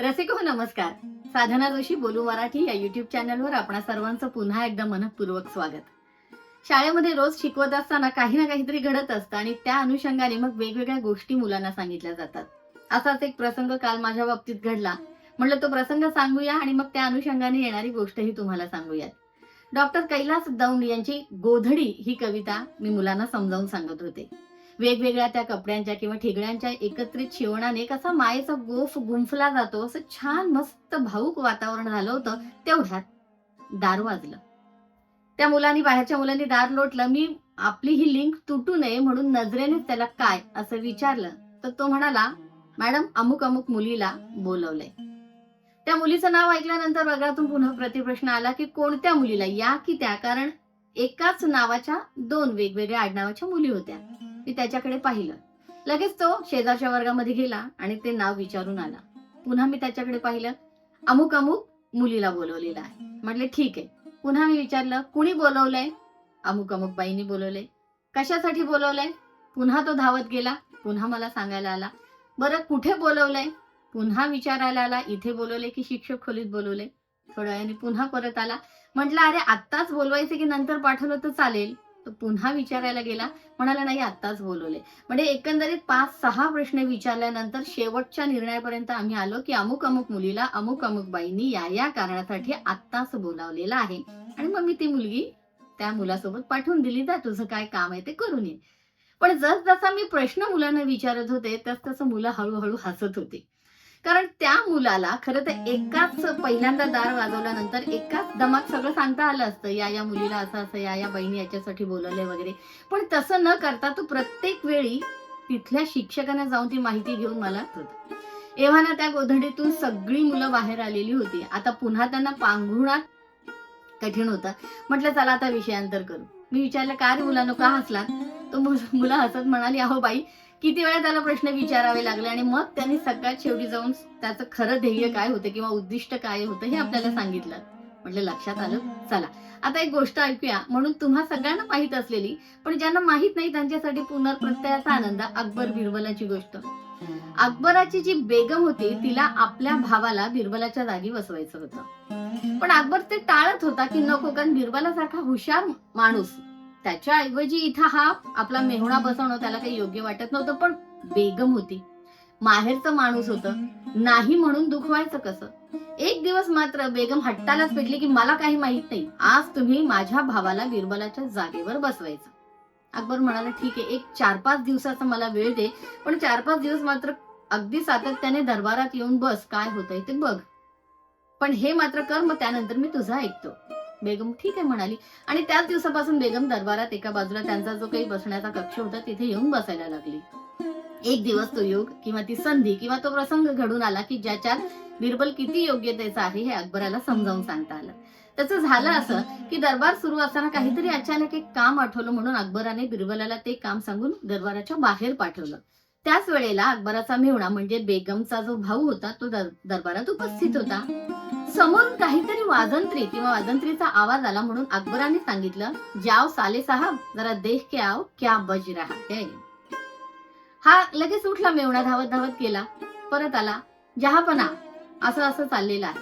रसिक हो नमस्कार. साधना जोशी बोलू मराठी या युट्यूब चॅनलवर आपणा सर्वांचं पुन्हा एकदा मनपूर्वक स्वागत. शाळेमध्ये रोज शिकवत असताना काही ना काहीतरी घडत असतं आणि त्या अनुषंगाने मग वेगवेगळ्या गोष्टी मुलांना सांगितल्या जातात. असाच एक प्रसंग काल माझ्या बाबतीत घडला. म्हटलं तो प्रसंग सांगूया आणि मग त्या अनुषंगाने येणारी गोष्टही तुम्हाला सांगूयात. डॉक्टर कैलास दौंड यांची गोधडी ही कविता मी मुलांना समजावून सांगत होते. वेगवेगळ्या त्या कपड्यांच्या किंवा ठिगड्यांच्या एकत्रित शिवणाने कसा मायेचा गोफ गुंफला जातो असं छान मस्त भाऊक वातावरण झालं होतं तेवढ्यात दार वाजलं. त्या मुलांनी बाहेरच्या मुलांनी दार लोटलं मी आपली ही लिंक तुटू नये म्हणून नजरेनेच त्याला काय असं विचारलं तर तो म्हणाला मॅडम अमुक अमुक मुलीला बोलवलंय. त्या मुलीचं नाव ऐकल्यानंतर वर्गातून पुन्हा प्रतिप्रश्न आला की कोणत्या मुलीला या की त्या? कारण एकाच नावाच्या दोन वेगवेगळ्या आडनावाच्या मुली होत्या. मी त्याच्याकडे पाहिलं. लगेच तो शेजारच्या वर्गामध्ये गेला आणि ते नाव विचारून आला. पुन्हा मी त्याच्याकडे पाहिलं. अमुक अमुक मुलीला बोलवलेलं आहे. म्हटले ठीक आहे. पुन्हा मी विचारलं कुणी बोलवलंय? अमुक अमुक बाईंनी बोलवले. कशासाठी बोलवलंय? पुन्हा तो धावत गेला. पुन्हा मला सांगायला आला. बरं कुठे बोलवलंय? पुन्हा विचारायला आला. इथे बोलवले की शिक्षक खोलीत बोलवले. थोड्या वेळाने पुन्हा परत आला. म्हटलं अरे आत्ताच बोलवायचे की नंतर पाठवलं तर चालेल. तो पुन्हा विचारायला गेला म्हणाला नाही आत्ताच बोलवले. म्हणजे एकंदरीत पाच सहा प्रश्न विचारल्यानंतर शेवटच्या निर्णयापर्यंत आम्ही आलो की अमुक अमुक मुलीला अमुक अमुक बाईंनी या या कारणासाठी आत्ताच बोलावलेलं आहे. आणि मग मी ती मुलगी त्या मुलासोबत पाठवून दिली जा तुझं काय काम आहे ते करून ये. पण जस जसा मी प्रश्न मुलांना विचारत होते तस तसं मुलं हळूहळू हसत होती. कारण त्या मुलाला खरं तर एकाच पहिल्यांदा दार वाजवल्यानंतर एकाच दमात सगळं सांगता आलं असतं या या मुलीला असं असं या या बहिणी याच्यासाठी बोलवलंय वगैरे. पण तसं न करता तो प्रत्येक वेळी तिथल्या शिक्षकांना जाऊन ती माहिती घेऊन मला होता एव्हाना त्या गोधडीतून सगळी मुलं बाहेर आलेली होती. आता पुन्हा त्यांना पांघरुणात कठीण होतं. म्हटलं चला आता विषयांतर करू. मी विचारलं का रे मुलांनो का हसलात? तो मुल- मुलं हसत म्हणाली अहो बाई किती वेळा त्याला प्रश्न विचारावे लागले आणि मग त्यांनी सगळ्यात शेवटी जाऊन त्याचं खरं ध्येय काय होतं किंवा उद्दिष्ट काय होतं हे आपल्याला सांगितलं. म्हटलं लक्षात आलं. चला. आता एक गोष्ट ऐकूया. म्हणून तुम्हा सगळ्यांना माहीत असलेली पण ज्यांना माहीत नाही त्यांच्यासाठी पुनर्प्रत्ययाचा आनंद अकबर बिरबलाची गोष्ट. अकबराची जी बेगम होती तिला आपल्या भावाला बिरबलाच्या जागी बसवायचं होतं. पण अकबर ते टाळत होता की नको कारण बिरबलासारखा हुशार माणूस त्याच्या ऐवजी इथं हा आपला मेहुणा बसवणं त्याला काही योग्य वाटत नव्हतं पण बेगम होती. माहेरचं माणूस होतं. नाही म्हणून दुखवायचं कसं? एक दिवस मात्र बेगम हट्टालाच पेटली की मला काही माहीत नाही. आज तुम्ही माझ्या भावाला बिरबलाच्या जागेवर बसवायचं. अकबर म्हणाला ठीक आहे एक चार पाच दिवसाचा मला वेळ दे पण चार पाच दिवस मात्र अगदी सातत्याने दरबारात येऊन बस काय होतंय ते बघ. पण हे मात्र कर मग त्यानंतर मी तुझा ऐकतो. बेगम ठीक आहे म्हणाली. आणि त्याच दिवसापासून बेगम दरबारात एका बाजूला त्यांचा जो काही बसण्याचा कक्ष होता तिथे येऊन बसायला लागली. एक दिवस तो योग किंवा ती संधी किंवा तो प्रसंग घडून आला की ज्याच्यात बिरबल किती योग्यतेचा आहे हे अकबराला समजावून सांगता आलं. त्याचं झालं असं की दरबार सुरू असताना काहीतरी अचानक एक काम आठवलं म्हणून अकबराने बिरबलाला ते काम सांगून दरबाराच्या बाहेर पाठवलं. त्याच वेळेला अकबराचा मेवणा म्हणजे बेगमचा जो भाऊ होता तो दर- दरबारात उपस्थित होता. समोरून काहीतरी वाजंत्री किंवा वाजंत्रीचा आवाज आला म्हणून अकबराने सांगितलं जाओ साले साहब जरा देख के आओ क्या बज रहा है? हा लगेच उठला मेवणा धावत धावत गेला. परत आला जहापना असं असं चाललेलं आहे.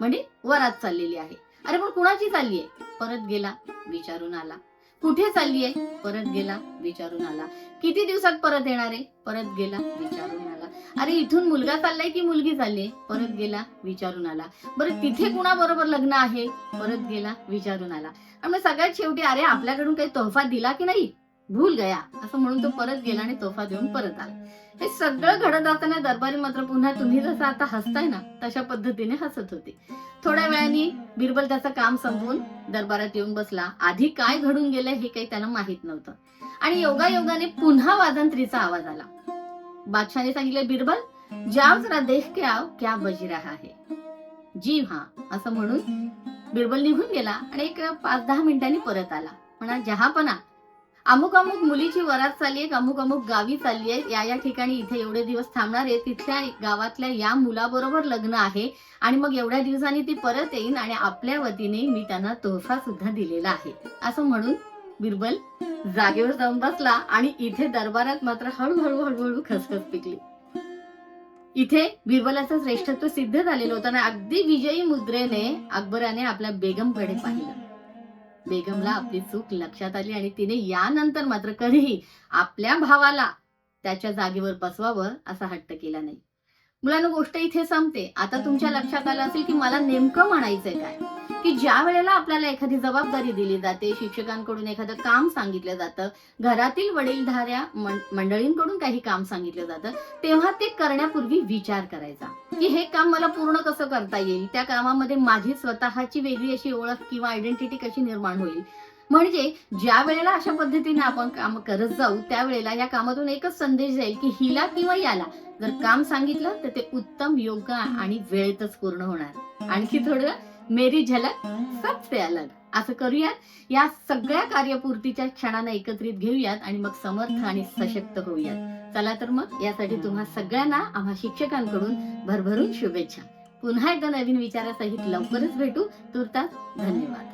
म्हणजे वरात चाललेली आहे. अरे पण कुणाची चालली आहे? परत गेला विचारून आला. कुठे चालली आहे? परत गेला विचारून आला. किती दिवसात परत येणार आहे? परत गेला विचारून अरे इथून मुलगा चाललाय की मुलगी चालली? परत गेला विचारून आला. बरं तिथे कुणाबरोबर लग्न आहे? परत गेला विचारून आला. आणि सगळ्यात शेवटी अरे आपल्याकडून काही तोहफा दिला की नाही? भूल गया. असं म्हणून तो परत गेला आणि तोफा देऊन परत आला. हे सगळं घडत असताना दरबारी मात्र पुन्हा तुम्ही जसं आता हसताय ना तशा पद्धतीने हसत होते. थोड्या वेळाने बिरबल त्याचं काम संपवून दरबारात येऊन बसला. आधी काय घडून गेलं हे काही त्याला माहीत नव्हतं. आणि योगायोगाने पुन्हा वाजंत्रीचा आवाज आला. बादशाने सांगितले बिरबल जाव जरा देख के आव क्या बजी रहा है. जी हा असं म्हणून बिरबल निघून गेला आणि एक पाच दहा मिनिटांनी परत आला. म्हणा जहापणा अमुक अमुक मुलीची वरात चालली आहे अमुक अमुक गावी चालली आहे. या या ठिकाणी इथे एवढे दिवस थांबणार आहे. तिथल्या गावातल्या या मुलाबरोबर लग्न आहे आणि मग एवढ्या दिवसांनी ती परत येईन आणि आपल्या वतीने मी त्यांना तोहफा सुद्धा दिलेला आहे असं म्हणून बिरबल जागेवर जाऊन बसला आणि इथे दरबारात मात्र हळूहळू हळूहळू खसखस पिकली. इथे बिरबलाचं श्रेष्ठत्व सिद्ध झालेलं होतं आणि अगदी विजयी मुद्रेने अकबराने आपल्या बेगमकडे पाहिलं. बेगमला आपली चूक लक्षात आली आणि तिने यानंतर मात्र कधीही आपल्या भावाला त्याच्या जागेवर बसवावं असा हट्ट केला नाही. मुलांना गोष्ट इथे संपते. आता तुमच्या लक्षात आलं असेल की मला नेमकं म्हणायचंय काय? की ज्या वेळेला आपल्याला एखादी जबाबदारी दिली जाते शिक्षकांकडून एखादं काम सांगितलं जातं घरातील वडीलधाऱ्या मंडळींकडून काही काम सांगितलं जातं तेव्हा ते करण्यापूर्वी विचार करायचा. की हे काम मला पूर्ण कसं करता येईल? त्या कामामध्ये माझी स्वतःची वेगळी अशी ओळख किंवा आयडेंटिटी कशी निर्माण होईल? म्हणजे ज्या वेळेला अशा पद्धतीने आपण काम करत जाऊ त्यावेळेला या कामातून एकच संदेश जाईल की हिला किंवा याला जर काम सांगितलं तर ते उत्तम योग्य आणि वेळेतच पूर्ण होणार. आणखी थोडं मेरी झलक सबसे अलग. असं करूयात. या सगळ्या कार्यपूर्तीच्या क्षणांना एकत्रित घेऊयात आणि मग समर्थ आणि सशक्त होऊयात. चला तर मग यासाठी तुम्हा सगळ्यांना आम्हा शिक्षकांकडून भरभरून शुभेच्छा. पुन्हा एकदा नवीन विचारासहित लवकरच भेटू. तुर्तास धन्यवाद.